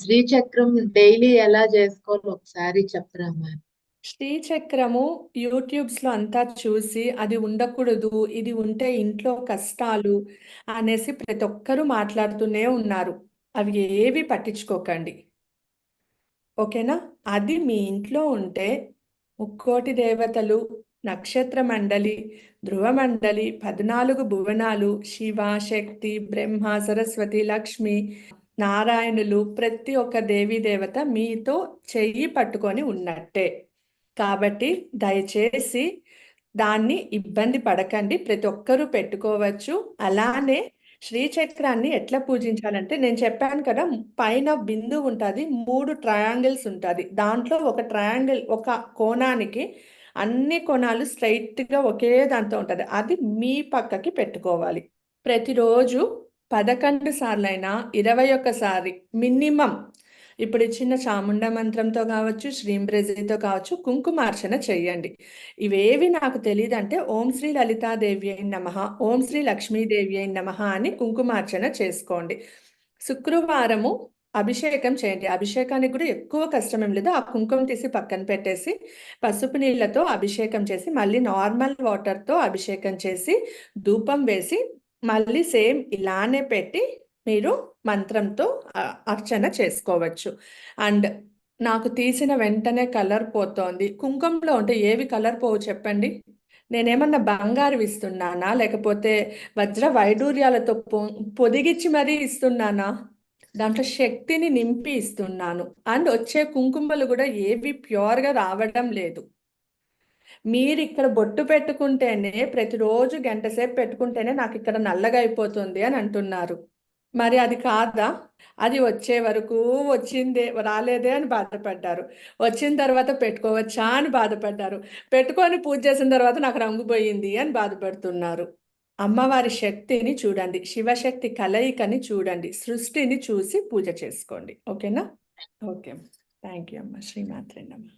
శ్రీచక్రం డైలీ ఎలా చేసుకోవాలి? ఒకసారి చెప్తారా మ్యామ్ శ్రీచక్రము యూట్యూబ్స్లో అంతా చూసి అది ఉండకూడదు ఇది ఉంటే ఇంట్లో కష్టాలు అనేసి ప్రతి ఒక్కరూ మాట్లాడుతూనే ఉన్నారు. అవి ఏవి పట్టించుకోకండి. ఓకేనా? అది మీ ఇంట్లో ఉంటే ముక్కోటి దేవతలు నక్షత్ర మండలి ధ్రువ మండలి పద్నాలుగు భువనాలు శివ శక్తి బ్రహ్మ సరస్వతి లక్ష్మి నారాయణులు ప్రతి ఒక్క దేవీ దేవత మీతో చెయ్యి పట్టుకొని ఉన్నట్టే. కాబట్టి దయచేసి దాన్ని ఇబ్బంది పడకండి. ప్రతి ఒక్కరూ పెట్టుకోవచ్చు. అలానే శ్రీచక్రాన్ని ఎట్లా పూజించాలంటే నేను చెప్పాను కదా పైన బిందు ఉంటుంది మూడు ట్రయాంగిల్స్ ఉంటుంది. దాంట్లో ఒక ట్రయాంగిల్ ఒక కోణానికి అన్ని కోణాలు స్ట్రైట్గా ఒకే దాంతో ఉంటుంది. అది మీ పక్కకి పెట్టుకోవాలి. ప్రతిరోజు పదకొండు సార్లైనా ఇరవై ఒక్కసారి మినిమం. ఇప్పుడు ఇచ్చిన చాముండ మంత్రంతో కావచ్చు శ్రీంబ్రెజితో కావచ్చు కుంకుమార్చన చెయ్యండి ఇవేవి నాకు తెలియదు అంటే ఓం శ్రీ లలితాదేవి అయిన నమ ఓం శ్రీ లక్ష్మీదేవి అయిన నమ అని కుంకుమార్చన చేసుకోండి. శుక్రవారము అభిషేకం చేయండి. అభిషేకానికి కూడా ఎక్కువ కష్టం ఏం లేదు. ఆ కుంకుమ తీసి పక్కన పెట్టేసి పసుపు నీళ్ళతో అభిషేకం చేసి మళ్ళీ నార్మల్ వాటర్తో అభిషేకం చేసి ధూపం వేసి మళ్ళీ సేమ్ ఇలానే పెట్టి మీరు మంత్రంతో అర్చన చేసుకోవచ్చు. అండ్ నాకు తీసిన వెంటనే కలర్ పోతోంది. కుంకుమలో ఉంటే ఏవి కలర్ పోవు చెప్పండి? నేనేమన్నా బంగారు ఇస్తున్నానా? లేకపోతే వజ్ర వైడూర్యాలతో పొ పొదిగిచ్చి మరీ ఇస్తున్నానా? దాంట్లో శక్తిని నింపి ఇస్తున్నాను. అండ్ వచ్చే కుంకుమలు కూడా ఏవి ప్యూర్గా రావడం లేదు. మీరు ఇక్కడ బొట్టు పెట్టుకుంటేనే ప్రతిరోజు గంట సేపు పెట్టుకుంటేనే నాకు ఇక్కడ నల్లగా అయిపోతుంది అని అంటున్నారు. మరి అది కాదా? అది వచ్చే వరకు వచ్చిందే రాలేదే అని బాధపడ్డారు. వచ్చిన తర్వాత పెట్టుకోవచ్చా అని బాధపడ్డారు. పెట్టుకొని పూజ చేసిన తర్వాత నాకు రంగు పోయింది అని బాధపడుతున్నారు. అమ్మవారి శక్తిని చూడండి శివశక్తి కలయికని చూడండి సృష్టిని చూసి పూజ చేసుకోండి. ఓకేనా? ఓకే. థ్యాంక్ యూ అమ్మ. శ్రీమాత్రేనమ్మ